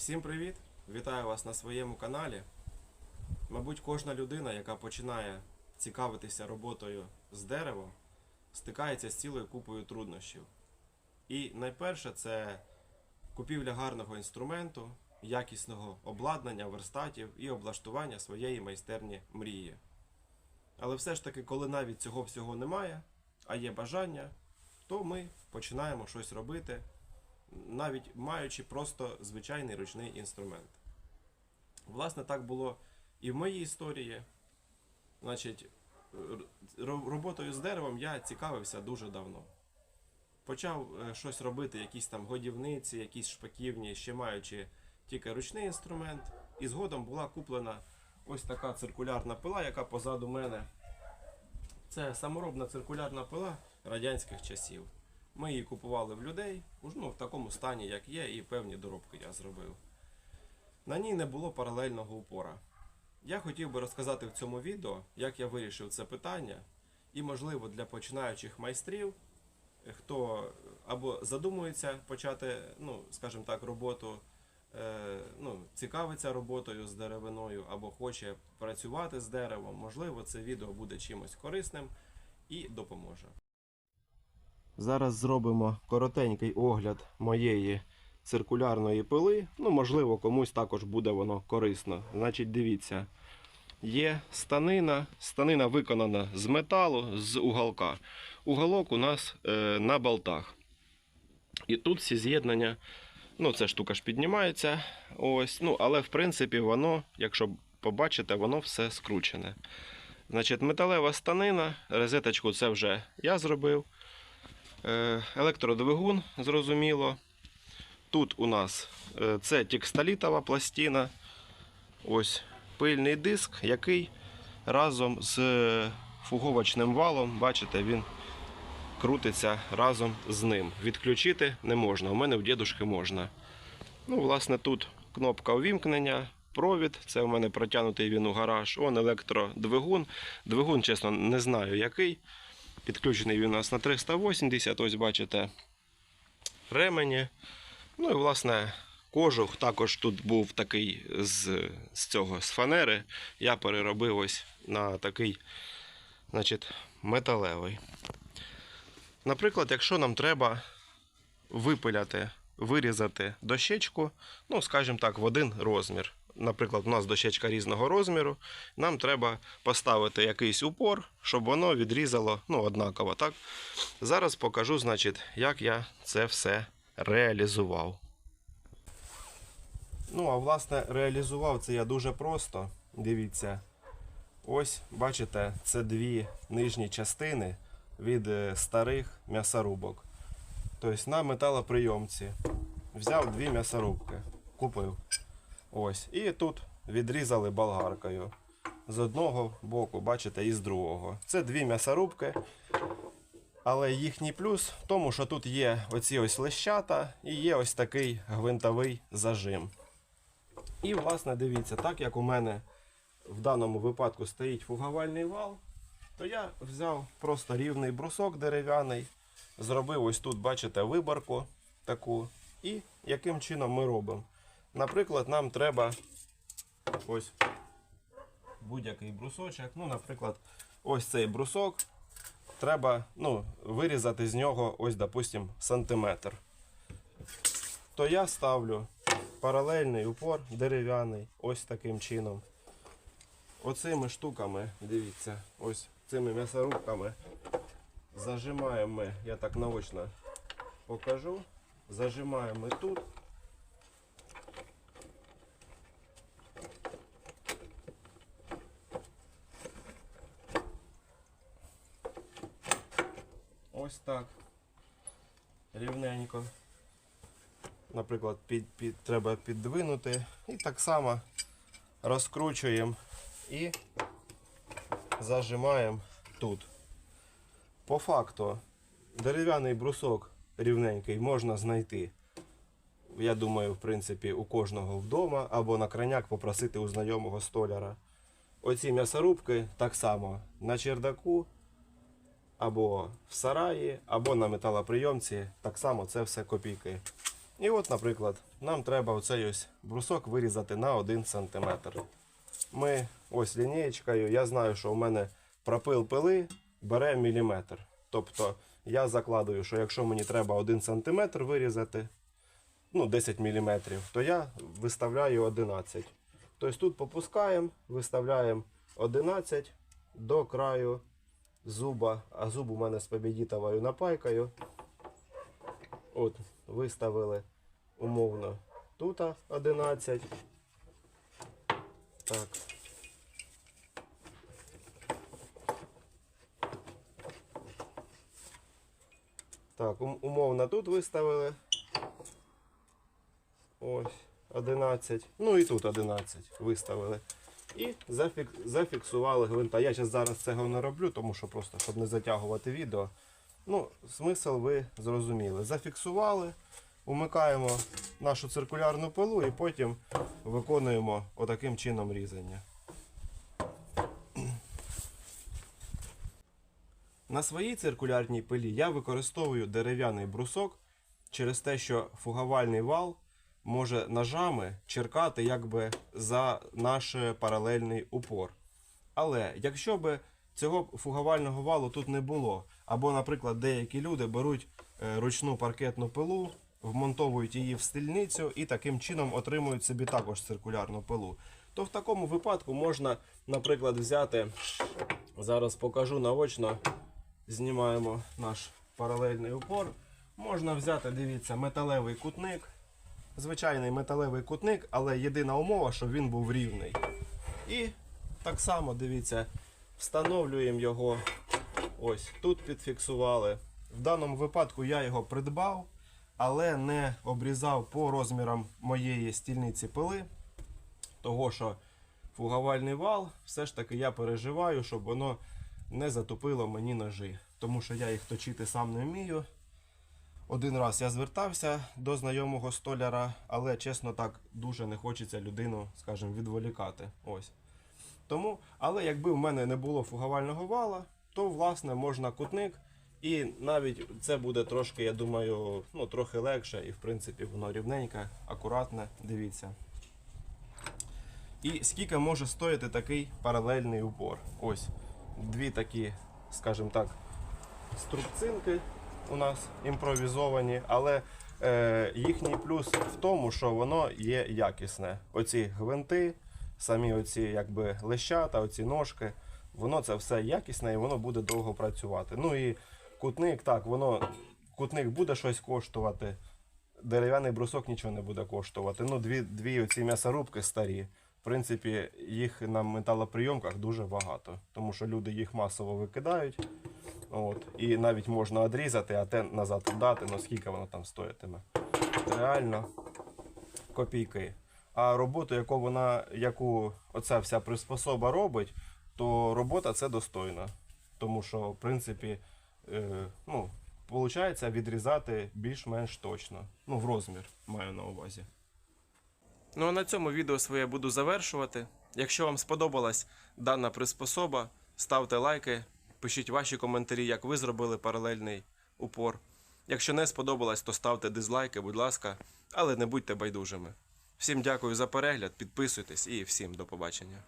Всім привіт! Вітаю вас на своєму каналі. Мабуть, кожна людина, яка починає цікавитися роботою з деревом, стикається з цілою купою труднощів. І найперше це купівля гарного інструменту, якісного обладнання, верстатів і облаштування своєї майстерні мрії. Але все ж таки, коли навіть цього всього немає, а є бажання, то ми починаємо щось робити, навіть маючи просто звичайний ручний інструмент. Власне, так було і в моїй історії. Значить, роботою з деревом я цікавився дуже давно. Почав е, щось робити, якісь там годівниці, якісь шпаківні, ще маючи тільки ручний інструмент. І згодом була куплена ось така циркулярна пила, яка позаду мене. Це саморобна циркулярна пила радянських часів. Ми її купували в людей, ну, в такому стані, як є, і певні доробки я зробив. На ній не було паралельного упора. Я хотів би розказати в цьому відео, як я вирішив це питання, і, можливо, для починаючих майстрів, е, хто або задумується почати, ну, скажімо так, роботу, е, ну, цікавиться роботою з деревиною, або хоче працювати з деревом, можливо, це відео буде чимось корисним і допоможе. Зараз зробимо коротенький огляд моєї циркулярної пили. Ну, можливо, комусь також буде воно корисно. Значить, дивіться, є станина. Станина виконана з металу, з уголка. Уголок у нас е, на болтах. І тут всі з'єднання. Ну, ця штука ж піднімається. Ось, ну, але в принципі воно, якщо побачите, воно все скручене. Значить, металева станина, розеточку це вже я зробив. Е, Електродвигун, зрозуміло. Тут у нас е, це текстолітова пластина. Ось пильний диск, який разом з е, фуговочним валом, бачите, він крутиться разом з ним. Відключити не можна. У мене в дідушки можна. Ну, власне, тут кнопка увімкнення, провід. Це у мене протягнутий він у гараж. Он електродвигун. Двигун, чесно, не знаю який. Підключений він у нас на 380, ось бачите, ремені. Ну і власне кожух також тут був такий з, з цього з фанери. Я переробив ось на такий значить, металевий. Наприклад, якщо нам треба випиляти, вирізати дощечку, ну, скажімо так, в один розмір. Наприклад, у нас дощечка різного розміру. Нам треба поставити якийсь упор, щоб воно відрізало ну, однаково. Так? Зараз покажу, значить, як я це все реалізував. Ну, а власне, реалізував це я дуже просто. Дивіться. Ось, бачите, це дві нижні частини від е, старих м'ясорубок. Тобто на металоприйомці взяв дві м'ясорубки, купив. Ось. І тут відрізали болгаркою. З одного боку, бачите, і з другого. Це дві м'ясорубки. Але їхній плюс в тому, що тут є оці ось лещата і є ось такий гвинтовий зажим. І, власне, дивіться, так як у мене в даному випадку стоїть фугавальний вал, то я взяв просто рівний брусок дерев'яний, зробив ось тут, бачите, виборку таку. І яким чином ми робимо? Наприклад, нам треба ось будь-який брусочок. Ну, наприклад, ось цей брусок. Треба ну, вирізати з нього, ось, допустим, сантиметр. То я ставлю паралельний упор дерев'яний, ось таким чином. Оцими штуками, дивіться, ось цими м'ясорубками зажимаємо я так наочно покажу. Зажимаємо тут. Ось так. Рівненько. Наприклад, під, під, треба піддвинути. І так само розкручуємо і зажимаємо тут. По факту, дерев'яний брусок рівненький можна знайти. Я думаю, в принципі, у кожного вдома або на краняк попросити у знайомого столяра. Оці м'ясорубки так само на чердаку, або в сараї, або на металоприйомці. Так само це все копійки. І от, наприклад, нам треба оцей ось брусок вирізати на 1 см. Ми ось лінієчкою, я знаю, що у мене пропил пили бере міліметр. Тобто я закладую, що якщо мені треба 1 см вирізати, ну 10 мм, то я виставляю 11. Тобто тут попускаємо, виставляємо 11 до краю зуба, а зуб у мене з побідітовою напайкою. От, виставили умовно тут 11. Так. Так, умовно тут виставили. Ось 11. Ну і тут 11 виставили. І зафіксували гвинта. Я зараз цього не роблю, тому що просто щоб не затягувати відео. Ну, смисл ви зрозуміли. Зафіксували, умикаємо нашу циркулярну пилу і потім виконуємо отаким чином різання. На своїй циркулярній пилі я використовую дерев'яний брусок через те, що фугавальний вал може ножами черкати якби за наш паралельний упор. Але якщо би цього фугавального валу тут не було, або, наприклад, деякі люди беруть е, ручну паркетну пилу, вмонтовують її в стільницю і таким чином отримують собі також циркулярну пилу, то в такому випадку можна, наприклад, взяти, зараз покажу наочно, знімаємо наш паралельний упор. Можна взяти, дивіться, металевий кутник. Звичайний металевий кутник, але єдина умова, щоб він був рівний. І так само, дивіться, встановлюємо його. Ось тут підфіксували. В даному випадку я його придбав, але не обрізав по розмірам моєї стільниці пили. Того, що фугавальний вал, все ж таки я переживаю, щоб воно не затопило мені ножі. Тому що я їх точити сам не вмію. Один раз я звертався до знайомого столяра, але чесно так дуже не хочеться людину, скажімо, відволікати. Ось. Тому, але якби в мене не було фугавального вала, то власне можна кутник. І навіть це буде трошки, я думаю, ну, трохи легше, і в принципі воно рівненьке, акуратне, дивіться. І скільки може стоїти такий паралельний упор? Ось дві такі, скажімо так, струбцинки у нас імпровізовані, але е, їхній плюс в тому, що воно є якісне. Оці гвинти, самі оці якби лещата, оці ножки, воно це все якісне і воно буде довго працювати. Ну і кутник, так, воно кутник буде щось коштувати. Дерев'яний брусок нічого не буде коштувати. Ну, дві, дві оці м'ясорубки старі. В принципі, їх на металоприйомках дуже багато, тому що люди їх масово викидають. От, і навіть можна відрізати, а те назад дати, ну скільки воно там стоятиме. Реально копійки. А роботу, яку вона, яку оця вся приспособа робить, то робота це достойна. Тому що, в принципі, е, ну, виходить відрізати більш-менш точно. Ну, в розмір маю на увазі. Ну а на цьому відео своє буду завершувати. Якщо вам сподобалась дана приспособа, ставте лайки, пишіть ваші коментарі, як ви зробили паралельний упор. Якщо не сподобалось, то ставте дизлайки, будь ласка, але не будьте байдужими. Всім дякую за перегляд, підписуйтесь і всім до побачення.